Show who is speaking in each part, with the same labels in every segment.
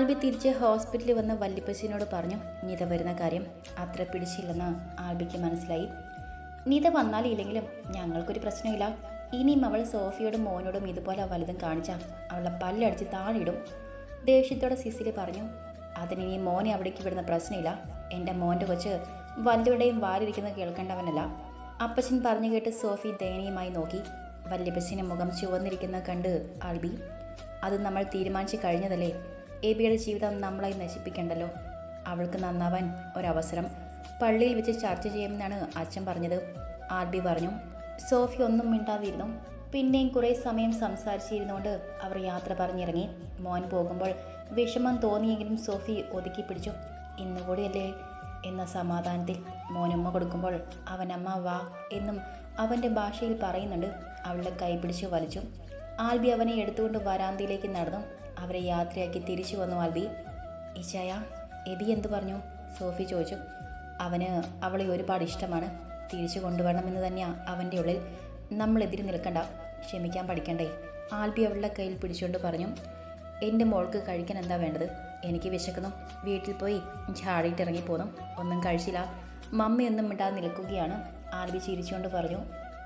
Speaker 1: ആൽബി തിരിച്ച് ഹോസ്പിറ്റലിൽ വന്ന് വല്യപ്പച്ചിനോട് പറഞ്ഞു നീത വരുന്ന കാര്യം അത്ര പിടിച്ചില്ലെന്ന് ആൽബിക്ക് മനസ്സിലായി. നീത വന്നാലില്ലെങ്കിലും ഞങ്ങൾക്കൊരു പ്രശ്നമില്ല. ഇനിയും അവൾ സോഫിയോടും മോനോടും ഇതുപോലെ വലുതും കാണിച്ചാൽ അവളെ പല്ലടിച്ച് താണിടും ദേഷ്യത്തോടെ സിസിലി പറഞ്ഞു അതിനിനി മോനെ അവിടേക്ക് വിടുന്ന പ്രശ്നമില്ല. എന്റെ മോന്റെ കൊച്ച് വല്ലുടെയും വാരിരിക്കുന്നത് കേൾക്കേണ്ടവനല്ല. അപ്പച്ചൻ പറഞ്ഞു കേട്ട് സോഫി ദയനീയമായി നോക്കി. വല്യപ്പച്ചന്റെ മുഖം ചുവന്നിരിക്കുന്ന കണ്ട് ആൽബി അത് നമ്മൾ തീരുമാനിച്ചു കഴിഞ്ഞതല്ലേ? എബിയുടെ ജീവിതം നമ്മളായി നശിപ്പിക്കണ്ടല്ലോ? അവൾക്ക് നന്നാവാൻ ഒരവസരം. പള്ളിയിൽ വെച്ച് ചർച്ച ചെയ്യുമെന്നാണ് അച്ഛൻ പറഞ്ഞത്. ആൽബി പറഞ്ഞു. സോഫി ഒന്നും മിണ്ടാതിരുന്നു. പിന്നെയും കുറേ സമയം സംസാരിച്ചിരുന്നുകൊണ്ട് അവർ യാത്ര പറഞ്ഞിറങ്ങി. മോൻ പോകുമ്പോൾ വിഷമം തോന്നിയെങ്കിലും സോഫി ഒതുക്കി പിടിച്ചു. ഇന്നുകൂടിയല്ലേ എന്ന സമാധാനത്തിൽ മോനമ്മ കൊടുക്കുമ്പോൾ അവനമ്മ വാ എന്നും അവന്റെ ഭാഷയിൽ പറയുന്നുണ്ട്. അവളുടെ കൈ പിടിച്ച് വലിച്ചു. ആൽബി അവനെ എടുത്തുകൊണ്ട് വരാന്തയിലേക്ക് നടന്നു. അവരെ യാത്രയാക്കി തിരിച്ചു വന്നു ആൽബി ഇച്ചായ എബി എന്തു പറഞ്ഞു? സോഫി ചോദിച്ചു. അവന് അവളെ ഒരുപാട് ഇഷ്ടമാണ്. തിരിച്ചു കൊണ്ടുവരണമെന്ന് തന്നെയാണ് അവന്റെ ഉള്ളിൽ. നമ്മൾ എതിര് നിൽക്കണ്ട. ക്ഷമിക്കാൻ പഠിക്കണ്ടേ? ആൽബി അവളുടെ കയ്യിൽ പിടിച്ചുകൊണ്ട് പറഞ്ഞു. എന്റെ മോൾക്ക് കഴിക്കാൻ എന്താ വേണ്ടത്? എനിക്ക് വിശക്കുന്നു. വീട്ടിൽ പോയി ചാടിയിട്ട് ഇറങ്ങിപ്പോന്നു ഒന്നും കഴിച്ചില്ല. മമ്മി ഒന്നും മിണ്ടാതെ നിൽക്കുകയാണ്. ആൽബി ചിരിച്ചുകൊണ്ട് പറഞ്ഞു.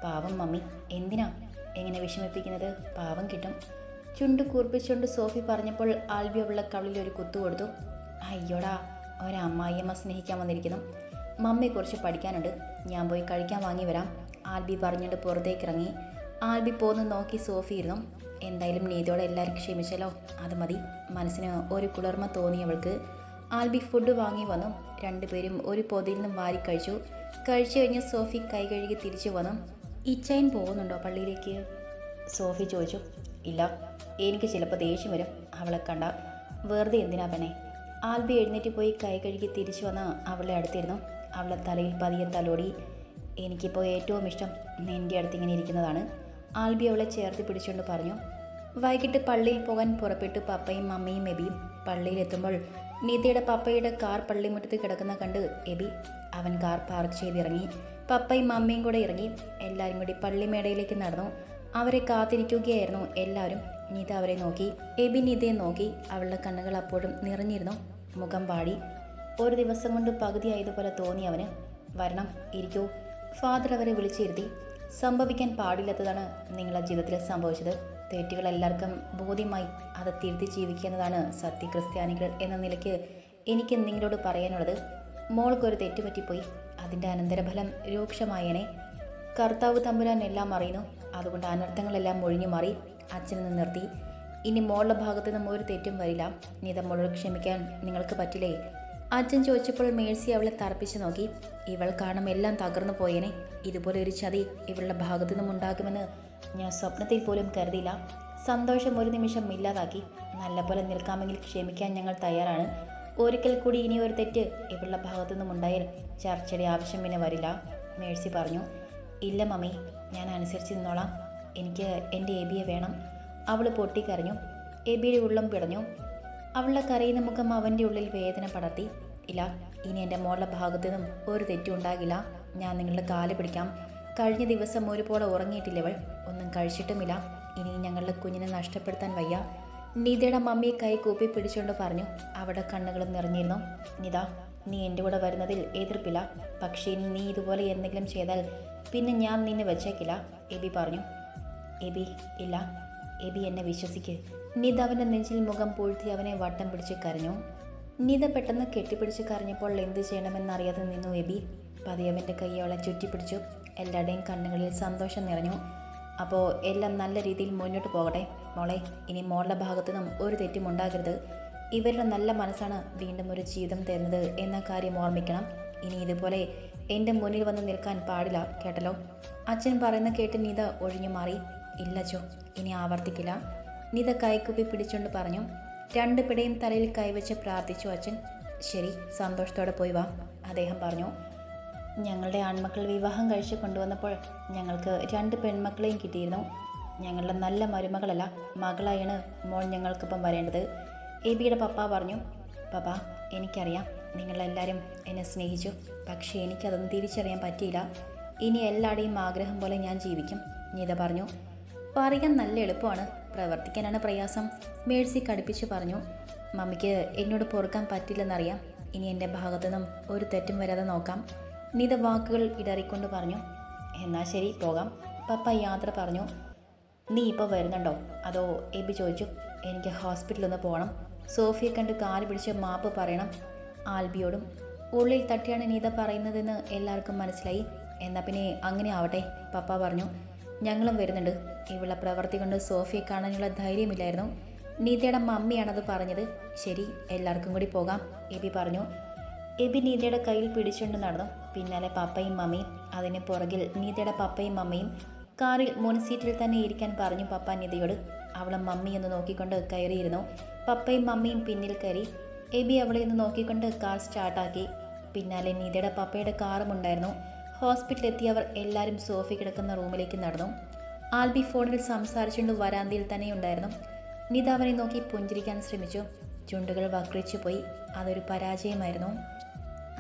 Speaker 1: പാവം മമ്മി. എന്തിനാ? എങ്ങനെ വിഷമിപ്പിക്കുന്നത്? പാവം കിട്ടും. ചുണ്ട് കൂർപ്പിച്ചുകൊണ്ട് സോഫി പറഞ്ഞപ്പോൾ ആൽബി അവളുടെ കവിളിൽ ഒരു കുത്തു കൊടുത്തു. അയ്യോടാ ഒരമ്മായിയമ്മ സ്നേഹിക്കാൻ വന്നിരിക്കുന്നു. മമ്മയെക്കുറിച്ച് പഠിക്കാനുണ്ട്. ഞാൻ പോയി കഴിക്കാൻ വാങ്ങി വരാം. ആൽബി പറഞ്ഞിട്ട് പുറത്തേക്ക് ഇറങ്ങി. ആൽബി പോന്ന് നോക്കി സോഫി ഇരുന്നു. എന്തായാലും നീതോടെ എല്ലാവരും ക്ഷമിച്ചല്ലോ അത് മതി. മനസ്സിന് ഒരു കുളിർമ തോന്നിയവൾക്ക്. ആൽബി ഫുഡ് വാങ്ങി വന്നു. രണ്ടുപേരും ഒരു പൊതിയിൽ നിന്നും വാരി കഴിച്ചു. കഴിച്ചു കഴിഞ്ഞ് സോഫി കൈ കഴുകി തിരിച്ചു വന്നു. ഇച്ചൈൻ പോകുന്നുണ്ടോ പള്ളിയിലേക്ക്? സോഫി ചോദിച്ചു ഇല്ല എനിക്ക് ചിലപ്പോൾ ദേഷ്യം വരും. അവളെ കണ്ട വെറുതെ എന്തിനാ പെണ്ണെ? ആൽബി എഴുന്നേറ്റ് പോയി കൈ കഴുകി തിരിച്ചു വന്ന അവളെ അടുത്തിരുന്നു. അവളെ തലയിൽ പതിയെ തലോടി എനിക്കിപ്പോൾ ഏറ്റവും ഇഷ്ടം നിന്റെ അടുത്ത് ഇങ്ങനെ ഇരിക്കുന്നതാണ്. ആൽബി അവളെ ചേർത്ത് പിടിച്ചുകൊണ്ട് പറഞ്ഞു വൈകിട്ട് പള്ളിയിൽ പോകാൻ പുറപ്പെട്ടു പപ്പയും മമ്മിയും എബിയും പള്ളിയിലെത്തുമ്പോൾ നീതിയുടെ പപ്പയുടെ കാർ പള്ളിമുറ്റത്ത് കിടക്കുന്ന കണ്ട് എബി അവൻ കാർ പാർക്ക് ചെയ്തിറങ്ങി. പപ്പയും മമ്മിയും കൂടെ ഇറങ്ങി. എല്ലാവരും കൂടി പള്ളിമേടയിലേക്ക് നടന്നു. അവരെ കാത്തിരിക്കുകയായിരുന്നു എല്ലാവരും. നീത അവരെ നോക്കി എബി നിതയെ നോക്കി. അവളുടെ കണ്ണുകൾ അപ്പോഴും നിറഞ്ഞിരുന്നു. മുഖം പാടി ഒരു ദിവസം കൊണ്ട് പകുതിയായതുപോലെ തോന്നി അവന്. വരണം ഇരിക്കൂ. ഫാദർ അവരെ വിളിച്ചിരുത്തി. സംഭവിക്കാൻ പാടില്ലാത്തതാണ് നിങ്ങളുടെ ജീവിതത്തിൽ സംഭവിച്ചത്. തെറ്റുകൾ എല്ലാവർക്കും ബോധ്യമായി അത് തിരുത്തി ജീവിക്കുന്നതാണ് സത്യക്രിസ്ത്യാനികൾ എന്ന നിലയ്ക്ക് എനിക്ക് നിങ്ങളോട് പറയാനുള്ളത്. മോൾക്കൊരു തെറ്റുപറ്റിപ്പോയി. അതിന്റെ അനന്തരഫലം രൂക്ഷമായേനെ. കർത്താവ് തമ്പുരാൻ എല്ലാം അറിയുന്നു. അതുകൊണ്ട് അനർത്ഥങ്ങളെല്ലാം ഒഴിഞ്ഞു മാറി അച്ഛനെ നിർത്തി. ഇനി മോളുടെ ഭാഗത്ത് നിന്നും ഒരു തെറ്റും വരില്ല. നീത മോളോട് ക്ഷമിക്കാൻ നിങ്ങൾക്ക് പറ്റില്ലേ? അച്ഛൻ ചോദിച്ചപ്പോൾ മേഴ്സി അവളെ തറപ്പിച്ചു നോക്കി. ഇവൾ കാണും എല്ലാം തകർന്നു പോയേനെ. ഇതുപോലെ ഒരു ചതി ഇവളുടെ ഭാഗത്തു നിന്നും ഉണ്ടാകുമെന്ന് ഞാൻ സ്വപ്നത്തിൽ പോലും കരുതിയില്ല. സന്തോഷം ഒരു നിമിഷം ഇല്ലാതാക്കി. നല്ലപോലെ നിൽക്കാമെങ്കിൽ ക്ഷമിക്കാൻ ഞങ്ങൾ തയ്യാറാണ്. ഒരിക്കൽ കൂടി ഇനി ഒരു തെറ്റ് ഇവളുടെ ഭാഗത്തു നിന്നും ഉണ്ടായാൽ ചർച്ചയുടെ ആവശ്യം പിന്നെ വരില്ല മേഴ്സി പറഞ്ഞു. ഇല്ല മമ്മി. ഞാൻ അനുസരിച്ച് നിന്നോളാം എനിക്ക് എന്റെ എബിയെ വേണം. അവൾ പൊട്ടിക്കരഞ്ഞു. എബിയുടെ ഉള്ളം പിടഞ്ഞു. അവളുടെ കരയുന്ന മുഖം അവന്റെ ഉള്ളിൽ വേദന പടർത്തി. ഇല്ല ഇനി എന്റെ മോളുടെ ഭാഗത്തു നിന്നും ഒരു തെറ്റും ഉണ്ടാകില്ല. ഞാൻ നിങ്ങളുടെ കാൽ പിടിക്കാം. കഴിഞ്ഞ ദിവസം ഒരുപോലെ ഉറങ്ങിയിട്ടില്ലവൾ ഒന്നും കഴിച്ചിട്ടുമില്ല. ഇനി ഞങ്ങളുടെ കുഞ്ഞിനെ നഷ്ടപ്പെടുത്താൻ വയ്യ. നിതയുടെ മമ്മിയെ കൈ കൂപ്പി പിടിച്ചുകൊണ്ട് പറഞ്ഞു. അവിടെ കണ്ണുകളും നിറഞ്ഞിരുന്നു. നിത നീ എന്റെ കൂടെ വരുന്നതിൽ എതിർപ്പില്ല. പക്ഷേ നീ ഇതുപോലെ എന്തെങ്കിലും ചെയ്താൽ പിന്നെ ഞാൻ നിന്നെ വെച്ചേക്കില്ല എബി പറഞ്ഞു. എബി ഇല്ല. എബി എന്നെ വിശ്വസിക്ക്. നിത അവന്റെ നെഞ്ചിൽ മുഖം പൂഴ്ത്തി അവനെ വട്ടം പിടിച്ച് കരഞ്ഞു. നിത പെട്ടെന്ന് കെട്ടിപ്പിടിച്ച് കരഞ്ഞപ്പോൾ എന്ത് ചെയ്യണമെന്നറിയാതെ നിന്നു എബി. പതിയവന്റെ കൈ അവളെ ചുറ്റിപ്പിടിച്ചു. എല്ലാവരുടെയും കണ്ണുകളിൽ സന്തോഷം നിറഞ്ഞു. അപ്പോൾ എല്ലാം നല്ല രീതിയിൽ മുന്നോട്ട് പോകട്ടെ. മോളെ ഇനി മോളുടെ ഭാഗത്തു നിന്നും ഒരു തെറ്റും ഉണ്ടാകരുത്. ഇവരുടെ നല്ല മനസ്സാണ് വീണ്ടും ഒരു ജീവിതം തരുന്നത് എന്ന കാര്യം ഓർമ്മിക്കണം. ഇനി ഇതുപോലെ എന്റെ മുന്നിൽ വന്ന് നിൽക്കാൻ പാടില്ല കേട്ടല്ലോ? അച്ഛൻ പറയുന്ന കേട്ട് നിത ഒഴിഞ്ഞു മാറി. ഇല്ല ചോ ഇനി ആവർത്തിക്കില്ല. നിത കൈക്കുപ്പി പിടിച്ചുകൊണ്ട് പറഞ്ഞു. രണ്ട് പിടയും തലയിൽ കൈവച്ച് പ്രാർത്ഥിച്ചു അച്ഛൻ. ശരി സന്തോഷത്തോടെ പോയി വാ അദ്ദേഹം പറഞ്ഞു. ഞങ്ങളുടെ ആൺമക്കൾ വിവാഹം കഴിച്ച് കൊണ്ടുവന്നപ്പോൾ ഞങ്ങൾക്ക് രണ്ട് പെൺമക്കളെയും കിട്ടിയിരുന്നു. ഞങ്ങളുടെ നല്ല മരുമകളല്ല മകളായാണ് മോൾ ഞങ്ങൾക്കിപ്പം വരേണ്ടത്. എബിയുടെ പപ്പ പറഞ്ഞു പപ്പ എനിക്കറിയാം നിങ്ങളെല്ലാവരും എന്നെ സ്നേഹിച്ചു പക്ഷേ എനിക്കതൊന്നും തിരിച്ചറിയാൻ പറ്റിയില്ല. ഇനി എല്ലാവരുടെയും ആഗ്രഹം പോലെ ഞാൻ ജീവിക്കും നീത പറഞ്ഞു. പറയാൻ നല്ല എളുപ്പമാണ് പ്രവർത്തിക്കാനാണ് പ്രയാസം മേഴ്സി കടുപ്പിച്ചു പറഞ്ഞു. മമ്മിക്ക് എന്നോട് പൊറുക്കാൻ പറ്റില്ലെന്നറിയാം ഇനി എന്റെ ഭാഗത്തു നിന്നും ഒരു തെറ്റും വരാതെ നോക്കാം നീത വാക്കുകൾ ഇടറിക്കൊണ്ട് പറഞ്ഞു. എന്നാൽ ശരി പോകാം പപ്പ യാത്ര പറഞ്ഞു. നീ ഇപ്പോൾ വരുന്നുണ്ടോ? അതോ എബി ചോദിച്ചു എനിക്ക് ഹോസ്പിറ്റലിൽ ഒന്ന് പോകണം സോഫിയെ കണ്ട് കാൽ പിടിച്ച് മാപ്പ് പറയണം. ആൽബിയോടും ഉള്ളിൽ തട്ടിയാണ് നീത പറയുന്നതെന്ന് എല്ലാവർക്കും മനസ്സിലായി. എന്നാൽ പിന്നെ അങ്ങനെ ആവട്ടെ പപ്പ പറഞ്ഞു. ഞങ്ങളും വരുന്നുണ്ട്. ഇവിടെ പ്രവൃത്തി കൊണ്ട് സോഫിയെ കാണാനുള്ള ധൈര്യമില്ലായിരുന്നു. നീതയുടെ മമ്മിയാണത് പറഞ്ഞത്. ശരി എല്ലാവർക്കും കൂടി പോകാം എബി പറഞ്ഞു. എബി നീതയുടെ കയ്യിൽ പിടിച്ചുകൊണ്ട് നടന്നു. പിന്നാലെ പപ്പയും മമ്മിയും. അതിന് പുറകിൽ നീതയുടെ പപ്പയും മമ്മയും. കാറിൽ മുൻ സീറ്റിൽ തന്നെ ഇരിക്കാൻ പറഞ്ഞു പപ്പ നീതയോട്. അവളെ മമ്മി എന്ന് നോക്കിക്കൊണ്ട് കയറിയിരുന്നു. പപ്പയും മമ്മിയും പിന്നിൽ കയറി എബി അവളെ നിന്ന് നോക്കിക്കൊണ്ട് കാർ സ്റ്റാർട്ടാക്കി. പിന്നാലെ നീതയുടെ പപ്പയുടെ കാറും ഉണ്ടായിരുന്നു. ഹോസ്പിറ്റലിൽ എത്തിയവർ എല്ലാവരും സോഫി കിടക്കുന്ന റൂമിലേക്ക് നടന്നു. ആൽബി ഫോണിൽ സംസാരിച്ചുകൊണ്ട് വരാന്തയിൽ തന്നെ ഉണ്ടായിരുന്നു. നിത അവനെ നോക്കി പുഞ്ചിരിക്കാൻ ശ്രമിച്ചു. ചുണ്ടുകൾ വക്രിച്ചു പോയി. അതൊരു പരാജയമായിരുന്നു.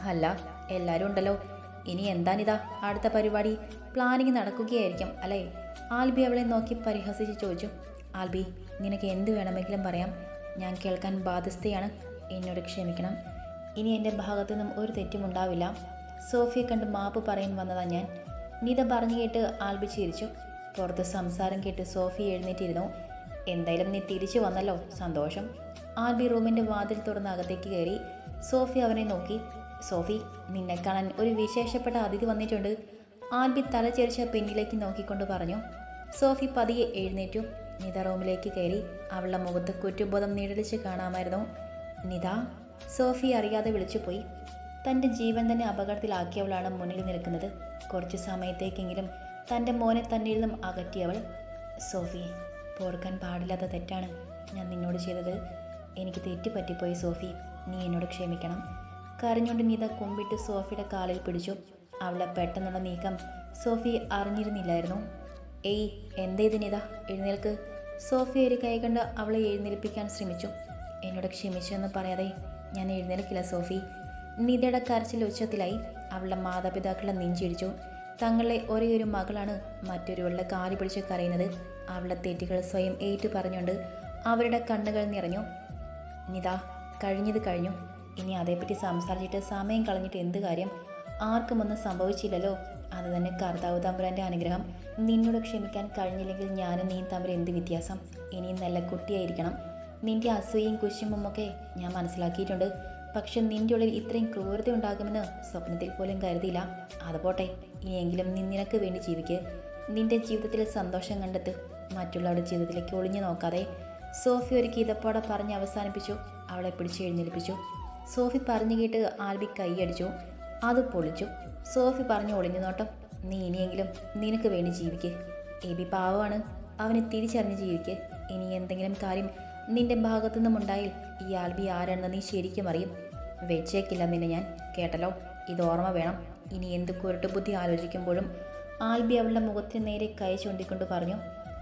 Speaker 1: അല്ല എല്ലാവരും ഉണ്ടല്ലോ. ഇനി എന്താണിതാ അടുത്ത പരിപാടി. പ്ലാനിങ് നടക്കുകയായിരിക്കും അല്ലേ? ആൽബി അവളെ നോക്കി പരിഹസിച്ച് ചോദിച്ചു. ആൽബി നിനക്ക് എന്ത് വേണമെങ്കിലും പറയാം. ഞാൻ കേൾക്കാൻ ബാധ്യസ്ഥയാണ്. എന്നോട് ക്ഷമിക്കണം. ഇനി എന്റെ ഭാഗത്തു നിന്നും ഒരു തെറ്റും ഉണ്ടാവില്ല. സോഫിയെ കണ്ട് മാപ്പ് പറയാൻ വന്നതാണ് ഞാൻ. നീത പറഞ്ഞു കേട്ട് ആൽബി ചിരിച്ചു. പുറത്ത് സംസാരം കേട്ട് സോഫി എഴുന്നേറ്റിരുന്നു. എന്തായാലും നീ തിരിച്ചു വന്നല്ലോ. സന്തോഷം. ആൽബി റൂമിന്റെ വാതിൽ തുറന്ന് അകത്തേക്ക് കയറി. സോഫി അവനെ നോക്കി. സോഫി നിന്നെ കാണാൻ ഒരു വിശേഷപ്പെട്ട അതിഥി വന്നിട്ടുണ്ട്. ആൽബി തലചെരിച്ച പിന്നിലേക്ക് നോക്കിക്കൊണ്ട് പറഞ്ഞു. സോഫി പതിയെ എഴുന്നേറ്റു. നിത റൂമിലേക്ക് കയറി അവളുടെ മുഖത്ത് കുറ്റബോധം നീടലിച്ച് കാണാമായിരുന്നു. നിത സോഫി അറിയാതെ വിളിച്ചുപോയി തന്റെ ജീവൻ തന്നെ അപകടത്തിലാക്കിയവളാണ് മുന്നിൽ നിൽക്കുന്നത്. കുറച്ച് സമയത്തേക്കെങ്കിലും തന്റെ മോനെ തന്നിൽ നിന്നും അകറ്റിയവൾ സോഫി പോർക്കാൻ പാടില്ലാത്ത തെറ്റാണ് ഞാൻ നിന്നോട് ചെയ്തത്. എനിക്ക് തെറ്റ് പറ്റിപ്പോയി സോഫി. നീ എന്നോട് ക്ഷമിക്കണം. കരഞ്ഞുകൊണ്ട് നീത കുമ്പിട്ട് സോഫിയുടെ കാലിൽ പിടിച്ചു. അവളെ പെട്ടെന്നുള്ള നീക്കം സോഫി അറിഞ്ഞിരുന്നില്ലായിരുന്നു. ഏയ് എന്തേത് നിത എഴുന്നേൽക്ക്. സോഫിയ ഒരു കൈ കണ്ട് അവളെ എഴുന്നേൽപ്പിക്കാൻ ശ്രമിച്ചു. എന്നോട് ക്ഷമിച്ചെന്ന് പറയാതെ ഞാൻ എഴുന്നേൽക്കില്ല സോഫി. നിധിയുടെ കരച്ചിൽ ഉച്ചത്തിലായി. അവളുടെ മാതാപിതാക്കളെ നെഞ്ചിടിച്ചു. തങ്ങളെ ഒരേ ഒരു മകളാണ് മറ്റൊരുവളുടെ കാലി പിടിച്ച് കരയുന്നത്. അവളുടെ തെറ്റുകൾ സ്വയം ഏറ്റു പറഞ്ഞുകൊണ്ട് അവരുടെ കണ്ണുകൾ നിറഞ്ഞു. നിത കഴിഞ്ഞത് കഴിഞ്ഞു. ഇനി അതേപ്പറ്റി സംസാരിച്ചിട്ട് സമയം കളഞ്ഞിട്ട് എന്ത് കാര്യം? ആർക്കുമൊന്നും സംഭവിച്ചില്ലല്ലോ. അത് തന്നെ കർത്താവ് തമ്പുരാന്റെ അനുഗ്രഹം. നിന്നോട് ക്ഷമിക്കാൻ കഴിഞ്ഞില്ലെങ്കിൽ ഞാനും നീ തമ്മിൽ എന്ത് വ്യത്യാസം? ഇനിയും നല്ല കുട്ടിയായിരിക്കണം. നിന്റെ അസൂയയും കുശുമ്പുമൊക്കെ ഞാൻ മനസ്സിലാക്കിയിട്ടുണ്ട്. പക്ഷെ നിന്റെ ഉള്ളിൽ ഇത്രയും ക്രൂരത ഉണ്ടാകുമെന്ന് സ്വപ്നത്തിൽ പോലും കരുതിയില്ല. അത് പോട്ടെ ഇനിയെങ്കിലും നീ നിനക്ക് വേണ്ടി ജീവിക്ക്. നിന്റെ ജീവിതത്തിൽ സന്തോഷം കണ്ടെത്ത്. മറ്റുള്ളവരുടെ ജീവിതത്തിലേക്ക് ഒളിഞ്ഞു നോക്കാതെ. സോഫി ഒരു കീതപ്പാടെ പറഞ്ഞ് അവസാനിപ്പിച്ചു. അവളെ പിടിച്ച് എഴുന്നേൽപ്പിച്ചു. സോഫി പറഞ്ഞു കേട്ട് ആൽബി കൈയടിച്ചു. അത് പൊളിച്ചു. സോഫി പറഞ്ഞു ഒളിഞ്ഞു നോട്ടം നീ ഇനിയെങ്കിലും നിനക്ക് വേണ്ടി ജീവിക്ക്. എബി പാവമാണ്. അവനെ തിരിച്ചറിഞ്ഞ് ജീവിക്ക്. ഇനി എന്തെങ്കിലും കാര്യം നിന്റെ ഭാഗത്തു നിന്നും ഉണ്ടായാൽ ഈ ആൽബി ആരാണെന്ന് നീ ശരിക്കും അറിയും. വെച്ചേക്കില്ല നിന്നെ ഞാൻ. കേട്ടല്ലോ? ഇത് ഓർമ്മ വേണം. ഇനി എന്ത് കുരുട്ട് ബുദ്ധി ആലോചിക്കുമ്പോഴും ആൽബി അവളുടെ മുഖത്തിന് നേരെ കൈ ചൂണ്ടിക്കൊണ്ട് പറഞ്ഞു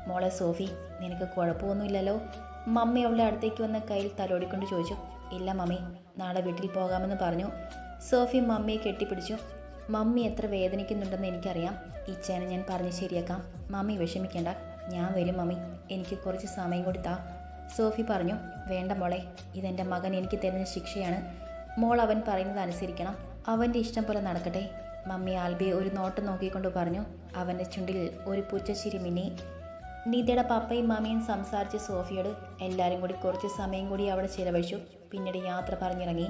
Speaker 1: മോളെ സോഫി നിനക്ക് കുഴപ്പമൊന്നുമില്ലല്ലോ. മമ്മി അവളുടെ അടുത്തേക്ക് വന്ന കയ്യിൽ തലോടിക്കൊണ്ട് ചോദിച്ചു ഇല്ല മമ്മി നാളെ വീട്ടിൽ പോകാമെന്ന് പറഞ്ഞു. സോഫി മമ്മിയെ കെട്ടിപ്പിടിച്ചു. മമ്മി എത്ര വേദനിക്കുന്നുണ്ടെന്ന് എനിക്കറിയാം. ഇച്ചേനെ ഞാൻ പറഞ്ഞ് ശരിയാക്കാം. മമ്മി വിഷമിക്കേണ്ട. ഞാൻ വരും മമ്മി. എനിക്ക് കുറച്ച് സമയം കൂടി താ. സോഫി പറഞ്ഞു വേണ്ട മോളെ. ഇതെന്റെ മകൻ എനിക്ക് തരുന്ന ശിക്ഷയാണ്. മോൾ അവൻ പറയുന്നത് അനുസരിക്കണം. അവന്റെ ഇഷ്ടം പോലെ നടക്കട്ടെ. മമ്മി ആൽബിയെ ഒരു നോട്ടം നോക്കിക്കൊണ്ട് പറഞ്ഞു അവന്റെ ചുണ്ടിൽ ഒരു പുച്ചച്ചിരി മിന്നി. നീതയുടെ പപ്പയും മാമിയും സംസാരിച്ച് സോഫിയോട് എല്ലാവരും കൂടി കുറച്ച് സമയം കൂടി അവിടെ ചിലവഴിച്ചു. പിന്നീട് യാത്ര പറഞ്ഞിറങ്ങി.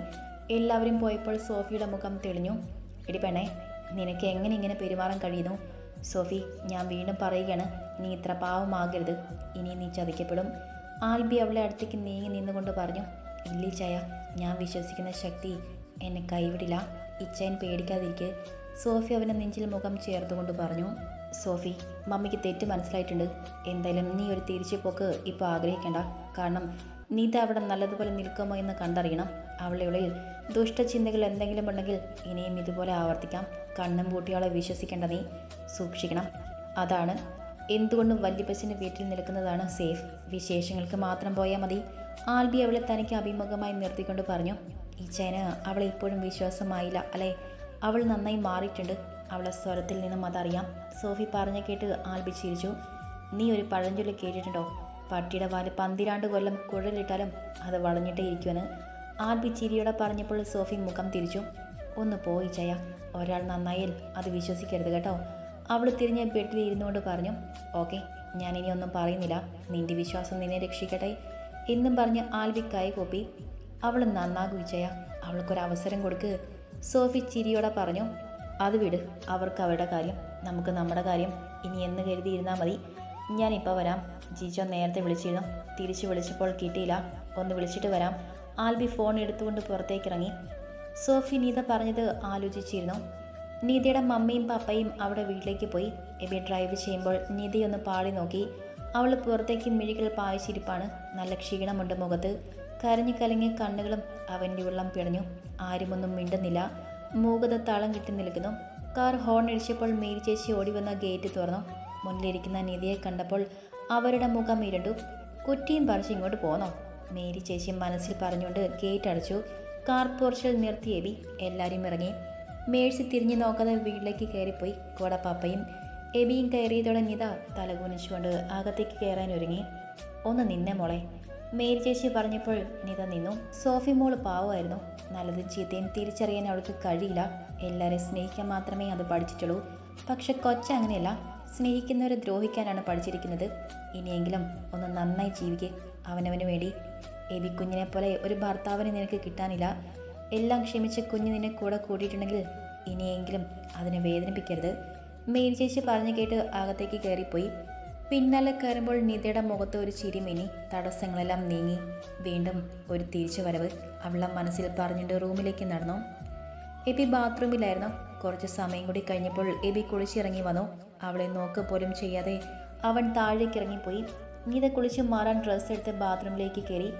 Speaker 1: എല്ലാവരും പോയപ്പോൾ സോഫിയുടെ മുഖം തെളിഞ്ഞു. എടി പെണ്ണേ നിനക്ക് എങ്ങനെ ഇങ്ങനെ പെരുമാറാൻ കഴിയുന്നു? സോഫി ഞാൻ വീണ്ടും പറയുകയാണ് നീ ഇത്ര പാവമാകരുത്. ഇനി നീ ചതിക്കപ്പെടും. ആൽബി അവളെ അടുത്തേക്ക് നീങ്ങി നിന്നുകൊണ്ട് പറഞ്ഞു ഇല്ലി ചായ ഞാൻ വിശ്വസിക്കുന്ന ശക്തി എന്നെ കൈവിടില്ല. ഇച്ചയൻ പേടിക്കാതിരിക്കെ. സോഫി അവനെ നെഞ്ചിൽ മുഖം ചേർത്തുകൊണ്ട് പറഞ്ഞു സോഫി മമ്മിക്ക് തെറ്റ് മനസ്സിലായിട്ടുണ്ട്. എന്തായാലും നീ ഒരു തിരിച്ചു പോക്ക് ഇപ്പോൾ ആഗ്രഹിക്കേണ്ട. കാരണം നീത അവിടെ നല്ലതുപോലെ നിൽക്കുമോ എന്ന് കണ്ടറിയണം. അവളുടെ ഉള്ളിൽ ദുഷ്ടചിന്തകൾ എന്തെങ്കിലും ഉണ്ടെങ്കിൽ ഇനിയും ഇതുപോലെ ആവർത്തിക്കാം. കണ്ണും പൂട്ടിയാളെ വിശ്വസിക്കേണ്ട നീ സൂക്ഷിക്കണം. അതാണ് എന്തുകൊണ്ടും വല്യപ്പച്ചന്റെ വീട്ടിൽ നിൽക്കുന്നതാണ് സേഫ്. വിശേഷങ്ങൾക്ക് മാത്രം പോയാൽ മതി. ആൽബി അവളെ തനിക്ക് അഭിമുഖമായി നിർത്തിക്കൊണ്ട് പറഞ്ഞു ഈ ചേന അവളെ ഇപ്പോഴും വിശ്വാസമായില്ല അല്ലേ? അവൾ നന്നായി മാറിയിട്ടുണ്ട്. അവളെ സ്വരത്തിൽ നിന്നും അതറിയാം. സോഫി പറഞ്ഞു കേട്ട് ആൽബി ചിരിച്ചു. നീ ഒരു പഴഞ്ചൊല്ലി കേട്ടിട്ടുണ്ടോ? പട്ടിയുടെ വാൽ പന്തിരാണ്ട് കൊല്ലം കുഴലിട്ടാലും അത് വളഞ്ഞിട്ടേ ഇരിക്കുമെന്ന് ആൽബി ചിരിയോടെ പറഞ്ഞപ്പോൾ സോഫി മുഖം തിരിച്ചു. ഒന്ന് പോയി ചയ ഒരാൾ നന്നായാൽ അത് വിശ്വസിക്കരുത് കേട്ടോ. അവൾ തിരിഞ്ഞ് ബെഡിൽ ഇരുന്നുകൊണ്ട് പറഞ്ഞു ഓക്കെ ഞാൻ ഇനി ഒന്നും പറയുന്നില്ല. നിന്റെ വിശ്വാസം നിന്നെ രക്ഷിക്കട്ടെ. എന്നും പറഞ്ഞ് ആൽവി കൈ കൂപ്പി അവൾ നന്നാകു വിജയ അവൾക്കൊരവസരം കൊടുക്ക്. സോഫി ചിരിയോടെ പറഞ്ഞു അത് വിട്. അവർക്ക് അവരുടെ കാര്യം. നമുക്ക് നമ്മുടെ കാര്യം. ഇനി എന്ന് കരുതിയിരുന്നാൽ മതി. ഞാനിപ്പോൾ വരാം. ജിജോ നേരത്തെ വിളിച്ചിരുന്നു. തിരിച്ചു വിളിച്ചപ്പോൾ കിട്ടിയില്ല. ഒന്ന് വിളിച്ചിട്ട് വരാം. ആൽബി ഫോൺ എടുത്തുകൊണ്ട് പുറത്തേക്ക് ഇറങ്ങി സോഫി നീത പറഞ്ഞത് ആലോചിച്ചിരുന്നു. നീതയുടെ മമ്മിയും പപ്പയും അവിടെ വീട്ടിലേക്ക് പോയി. എബി ഡ്രൈവ് ചെയ്യുമ്പോൾ നീതയൊന്ന് പാടി നോക്കി. അവൾ പുറത്തേക്ക് മിഴികൾ പായച്ചിരിപ്പാണ്. നല്ല ക്ഷീണമുണ്ട് മുഖത്ത്. കരഞ്ഞു കലങ്ങിയ കണ്ണുകളും അവന്റെ ഉള്ളം പിടഞ്ഞു ആരുമൊന്നും മിണ്ടുന്നില്ല. മൂകത തളം കിട്ടി നിൽക്കുന്നു. കാർ ഹോൺ അടിച്ചപ്പോൾ മേരി ചേച്ചി ഓടി വന്ന ഗേറ്റ് തുറന്നു. മുന്നിലിരിക്കുന്ന നിധിയെ കണ്ടപ്പോൾ അവരുടെ മുഖം ഇരുണ്ടു കുറ്റിയും പറിച്ച് ഇങ്ങോട്ട് പോന്നോ? മേരി ചേച്ചി മനസ്സിൽ പറഞ്ഞുകൊണ്ട് ഗേറ്റ് അടച്ചു. കാർ പോർച്ചിൽ നിർത്തി എബി. എല്ലാവരും ഇറങ്ങി. മേഴ്സി തിരിഞ്ഞു നോക്കാതെ വീട്ടിലേക്ക് കയറിപ്പോയി. കൂടെ പപ്പയും എബിയും കയറിയതോടെ നിത തലകുനിച്ചുകൊണ്ട് അകത്തേക്ക് കയറാൻ ഒരുങ്ങി. ഒന്ന് നിന്നെ മോളെ. മേരി ചേച്ചി പറഞ്ഞപ്പോൾ നിത നിന്നു. സോഫി മോൾ പാവമായിരുന്നു. നല്ലതും ചീത്തയും തിരിച്ചറിയാൻ അവൾക്ക് കഴിയില്ല. എല്ലാവരെയും സ്നേഹിക്കാൻ മാത്രമേ അത് പഠിച്ചിട്ടുള്ളൂ. പക്ഷെ കൊച്ച അങ്ങനെയല്ല സ്നേഹിക്കുന്നവരെ ദ്രോഹിക്കാനാണ് പഠിച്ചിരിക്കുന്നത്. ഇനിയെങ്കിലും ഒന്ന് നന്നായി ജീവിക്ക്. അവനവന് വേണ്ടി. എബി കുഞ്ഞിനെ പോലെ ഒരു ഭർത്താവിനെ നിനക്ക് കിട്ടാനില്ല. എല്ലാം ക്ഷമിച്ച് കുഞ്ഞ് നിന്നെ കൂടെ കൂടിയിട്ടുണ്ടെങ്കിൽ ഇനിയെങ്കിലും അതിനെ വേദനിപ്പിക്കരുത്. മേരി ചേച്ചി പറഞ്ഞു കേട്ട് അകത്തേക്ക് കയറിപ്പോയി. പിന്നാലെ കയറുമ്പോൾ നിധയുടെ മുഖത്ത് ഒരു ചിരി മിനി തടസ്സങ്ങളെല്ലാം നീങ്ങി. വീണ്ടും ഒരു തിരിച്ചുവരവ്. അവളെ മനസ്സിൽ പറഞ്ഞിട്ട് റൂമിലേക്ക് നടന്നു. എബി ബാത്റൂമിലായിരുന്നു. കുറച്ച് സമയം കൂടി കഴിഞ്ഞപ്പോൾ എബി കുളിച്ചിറങ്ങി വന്നു. അവളെ നോക്ക് പോലും ചെയ്യാതെ അവൻ താഴേക്ക് ഇറങ്ങിപ്പോയി. നീത കുളിച്ച് മാറാൻ ഡ്രസ്സ് എടുത്ത് ബാത്റൂമിലേക്ക് കയറി.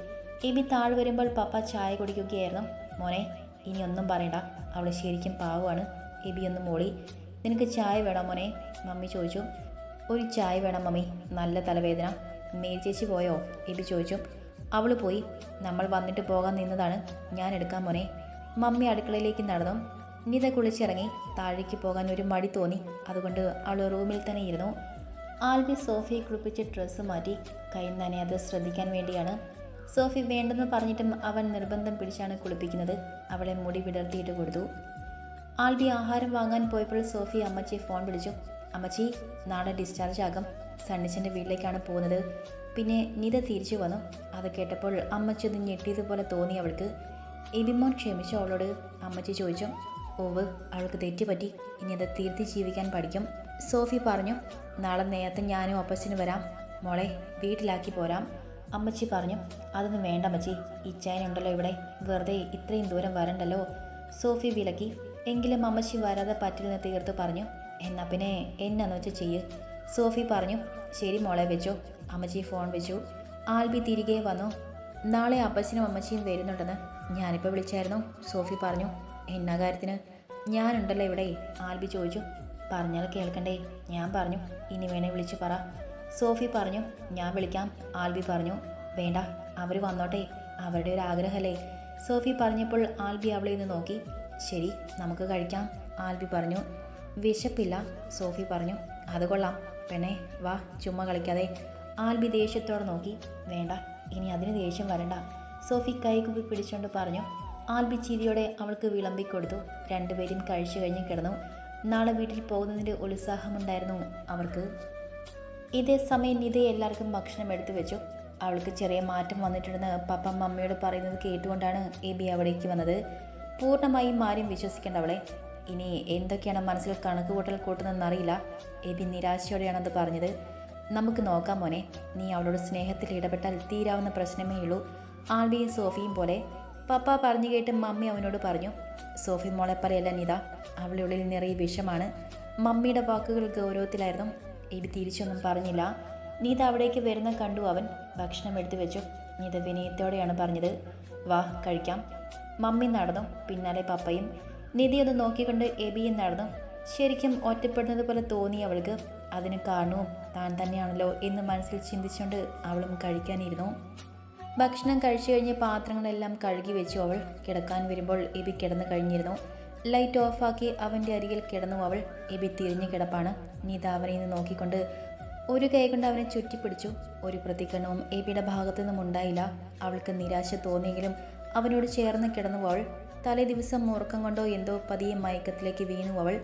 Speaker 1: എബി താഴെ വരുമ്പോൾ പപ്പ ചായ കുടിക്കുകയായിരുന്നു. മോനെ ഇനി ഒന്നും പറയണ്ട. അവൾ ശരിക്കും പാവമാണ്. എബി ഒന്ന് മോളി. നിനക്ക് ചായ വേണോ മോനെ? മമ്മി ചോദിച്ചു. ഒരു ചായ വേണം മമ്മി. നല്ല തലവേദന. മേരി ചേച്ചി പോയോ? എബി ചോദിച്ചു. അവൾ പോയി. നമ്മൾ വന്നിട്ട് പോകാൻ നിന്നതാണ്. ഞാൻ എടുക്കാൻ മോനെ. മമ്മി അടുക്കളയിലേക്ക് നടന്നു. നിത കുളിച്ചിറങ്ങി താഴേക്ക് പോകാൻ ഒരു മടി തോന്നി. അതുകൊണ്ട് അവൾ റൂമിൽ തന്നെ ഇരുന്നു. ആൽബി സോഫിയെ കുളിപ്പിച്ച് ഡ്രസ്സ് മാറ്റി കൈ അത് ശ്രദ്ധിക്കാൻ വേണ്ടിയാണ്. സോഫി വേണ്ടെന്ന് പറഞ്ഞിട്ടും അവൻ നിർബന്ധം പിടിച്ചാണ് കുളിപ്പിക്കുന്നത്. അവളെ മുടി വിടർത്തിയിട്ട് കൊടുത്തു. ആൽബി ആഹാരം വാങ്ങാൻ പോയപ്പോൾ സോഫി അമ്മച്ചിയെ ഫോൺ വിളിച്ചു. അമ്മച്ചി നാളെ ഡിസ്ചാർജ് ആകും. സണ്ണിച്ചന്റെ വീട്ടിലേക്കാണ് പോകുന്നത്. പിന്നെ നിത തിരിച്ചു വന്നു. അത് കേട്ടപ്പോൾ അമ്മച്ചി ഒന്ന് ഞെട്ടിയതുപോലെ തോന്നി അവൾക്ക്. എബിമോൻ ക്ഷമിച്ചു അവളോട്? അമ്മച്ചി ചോദിച്ചു. ഓവ് അവൾക്ക് തെറ്റുപറ്റി. ഇനി അത് തിരുത്തി ജീവിക്കാൻ പഠിക്കും. സോഫി പറഞ്ഞു നാളെ നേരത്തെ ഞാനും അപ്പച്ചനും വരാം. മോളെ വീട്ടിലാക്കി പോരാം. അമ്മച്ചി പറഞ്ഞു അതൊന്നും വേണ്ട അമ്മച്ചി. ഇച്ചായനുണ്ടല്ലോ ഇവിടെ. വെറുതെ ഇത്രയും ദൂരം വരണ്ടല്ലോ. സോഫി വിലക്കി. എങ്കിലും അമ്മച്ചി വരാതെ പറ്റില്ലെന്ന് തീർത്ത് പറഞ്ഞു എന്നാ പിന്നെ എന്നാന്ന് വെച്ച് ചെയ്യ്. സോഫി പറഞ്ഞു ശരി മോളെ വെച്ചോ. അമ്മച്ചി ഫോൺ വെച്ചു. ആൽബി തിരികെ വന്നു. നാളെ അപ്പച്ചനും അമ്മച്ചിയും വരുന്നുണ്ടെന്ന് ഞാനിപ്പോൾ വിളിച്ചായിരുന്നു സോഫി പറഞ്ഞു. എന്നാ കാര്യത്തിന്? ഞാനുണ്ടല്ലോ ഇവിടെ. ആൽബി ചോദിച്ചു. പറഞ്ഞാൽ കേൾക്കണ്ടേ? ഞാൻ പറഞ്ഞു. ഇനി വേണേ വിളിച്ചു പറ. സോഫി പറഞ്ഞു. ഞാൻ വിളിക്കാം. ആൽബി പറഞ്ഞു. വേണ്ട. അവർ വന്നോട്ടെ. അവരുടെ ഒരു ആഗ്രഹമല്ലേ സോഫി പറഞ്ഞപ്പോൾ ആൽബി അവളെ നിന്ന് നോക്കി. ശരി നമുക്ക് കഴിക്കാം. ആൽബി പറഞ്ഞു. വിശപ്പില്ല സോഫി പറഞ്ഞു. അത് കൊള്ളാം. പെണ്ണെ വാ ചുമ്മാ കളിക്കാതെ. ആൽബി ദേഷ്യത്തോടെ നോക്കി. വേണ്ട ഇനി അതിന് ദേഷ്യം വരണ്ട. സോഫി കൈകുപ്പി പിടിച്ചുകൊണ്ട് പറഞ്ഞു. ആൽബി ചിരിയോടെ അവൾക്ക് വിളമ്പിക്കൊടുത്തു. രണ്ടുപേരും കഴിച്ചു കഴിഞ്ഞ് കിടന്നു. നാളെ വീട്ടിൽ പോകുന്നതിന്റെ ഉത്സാഹമുണ്ടായിരുന്നു അവർക്ക്. ഇതേ സമയം നിധി എല്ലാവർക്കും ഭക്ഷണം എടുത്തു വെച്ചു. അവൾക്ക് ചെറിയ മാറ്റം വന്നിട്ടുണ്ടെന്ന് പപ്പ മമ്മിയോട് പറയുന്നത് കേട്ടുകൊണ്ടാണ് എബി അവിടേക്ക് വന്നത്. പൂർണമായും ആരും വിശ്വസിക്കേണ്ട അവളെ. ഇനി എന്തൊക്കെയാണ് മനസ്സിൽ കണക്ക് കൂട്ടൽ കൂട്ടുന്നതെന്നറിയില്ല എബി നിരാശയോടെയാണത് പറഞ്ഞത്. നമുക്ക് നോക്കാം മോനെ. നീ അവളോട് സ്നേഹത്തിൽ ഇടപെട്ടാൽ തീരാവുന്ന പ്രശ്നമേ ഉള്ളൂ ആൽബിയും സോഫിയും പോലെ പപ്പ പറഞ്ഞു കേട്ട് മമ്മി അവനോട് പറഞ്ഞു സോഫി മോളെ പറയല്ല നിത അവളുടെ ഉള്ളിൽ നിറയെ വിഷമാണ്. മമ്മിയുടെ വാക്കുകൾ ഗൗരവത്തിലായിരുന്നു. എബി തിരിച്ചൊന്നും പറഞ്ഞില്ല. നീത അവിടേക്ക് വരുന്ന കണ്ടു അവൻ. ഭക്ഷണം എടുത്തു വെച്ചു. നീത വിനയത്തോടെയാണ് പറഞ്ഞത് വാ കഴിക്കാം. മമ്മി നടന്നു. പിന്നാലെ പപ്പയും നിധി ഒന്ന് നോക്കിക്കൊണ്ട് എബിയും നടന്നു. ശരിക്കും ഒറ്റപ്പെടുന്നത് പോലെ തോന്നി അവൾക്ക്. അതിന് കാരണവും താൻ തന്നെയാണല്ലോ എന്ന് മനസ്സിൽ ചിന്തിച്ചുകൊണ്ട് അവളും കഴിക്കാനിരുന്നു. ഭക്ഷണം കഴിച്ചു കഴിഞ്ഞ് പാത്രങ്ങളെല്ലാം കഴുകി വെച്ചു അവൾ കിടക്കാൻ വരുമ്പോൾ എബി കിടന്നു കഴിഞ്ഞിരുന്നു. ലൈറ്റ് ഓഫാക്കി അവന്റെ അരികിൽ കിടന്നു അവൾ എബി തിരിഞ്ഞു കിടപ്പാണ്. നീത അവനെ നിന്ന് നോക്കിക്കൊണ്ട് ഒരു കൈ കൊണ്ട് അവനെ ചുറ്റിപ്പിടിച്ചു. ഒരു പ്രതികരണവും എബിയുടെ ഭാഗത്തു നിന്നും ഉണ്ടായില്ല. അവൾക്ക് നിരാശ തോന്നിയെങ്കിലും അവനോട് ചേർന്ന് കിടന്നു അവൾ. തലേ ദിവസം ഉറക്കം കൊണ്ടോ എന്തോ പതിയെ മയക്കത്തിലേക്ക് വീണു അവൾ.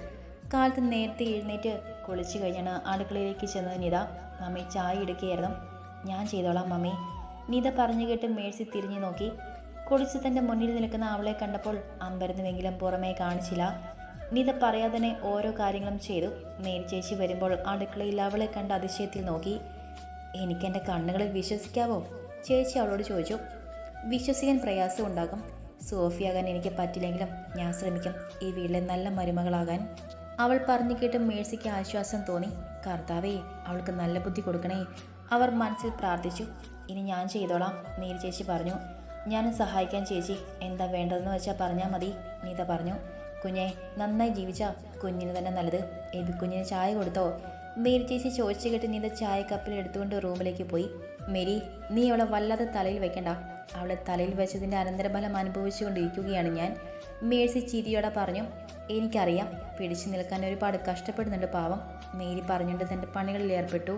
Speaker 1: കാലത്ത് നേരത്തെ എഴുന്നേറ്റ് കുളിച്ചു കഴിഞ്ഞാണ് അടുക്കളയിലേക്ക് ചെന്നത് നിത. മമ്മി ചായ എടുക്കുകയായിരുന്നു. ഞാൻ ചെയ്തോളാം മമ്മി. നിത പറഞ്ഞു കേട്ട് മേഴ്സി തിരിഞ്ഞു നോക്കി. കുളിച്ച് തന്റെ മുന്നിൽ നിൽക്കുന്ന അവളെ കണ്ടപ്പോൾ അമ്പരുന്നുവെങ്കിലും പുറമേ കാണിച്ചില്ല. നീത പറയാതെ തന്നെ ഓരോ കാര്യങ്ങളും ചെയ്തു. മേരി ചേച്ചി വരുമ്പോൾ അടുക്കളയിൽ അവളെ കണ്ട അതിശയത്തിൽ നോക്കി. എനിക്കെന്റെ കണ്ണുകളിൽ വിശ്വസിക്കാവോ? ചേച്ചി അവളോട് ചോദിച്ചു. വിശ്വസിക്കാൻ പ്രയാസം ഉണ്ടാകും. സോഫിയാകാൻ എനിക്ക് പറ്റില്ലെങ്കിലും ഞാൻ ശ്രമിക്കും. ഈ വീട്ടിലെ നല്ല മരുമകളാകാൻ. അവൾ പറഞ്ഞു കേട്ട് മേഴ്സിക്ക് ആശ്വാസം തോന്നി. കർത്താവേ അവൾക്ക് നല്ല ബുദ്ധി കൊടുക്കണേ. അവർ മനസ്സിൽ പ്രാർത്ഥിച്ചു. ഇനി ഞാൻ ചെയ്തോളാം നീരി ചേച്ചി പറഞ്ഞു. ഞാനും സഹായിക്കാൻ ചേച്ചി എന്താ വേണ്ടതെന്ന് വെച്ചാൽ പറഞ്ഞാൽ മതി നീത പറഞ്ഞു. കുഞ്ഞെ നന്നായി ജീവിച്ച കുഞ്ഞിന് തന്നെ നല്ലത്. എബി കുഞ്ഞിന് ചായ കൊടുത്തോ? മേരി ചേച്ചി ചോദിച്ചു കേട്ട് നീത ചായ കപ്പിൽ എടുത്തുകൊണ്ട് റൂമിലേക്ക് പോയി. മേരി നീ അവളെ വല്ലാതെ തലയിൽ വെക്കണ്ട. അവളെ തലയിൽ വെച്ചതിന്റെ അനന്തരഫലം അനുഭവിച്ചുകൊണ്ടിരിക്കുകയാണ് ഞാൻ. മേഴ്സി ചിരിയോടെ പറഞ്ഞു എനിക്കറിയാം പിടിച്ചു നിൽക്കാൻ ഒരുപാട് കഷ്ടപ്പെടുന്നുണ്ട് പാവം. മേരി പറഞ്ഞുകൊണ്ട് തന്റെ പണികളിൽ ഏർപ്പെട്ടു.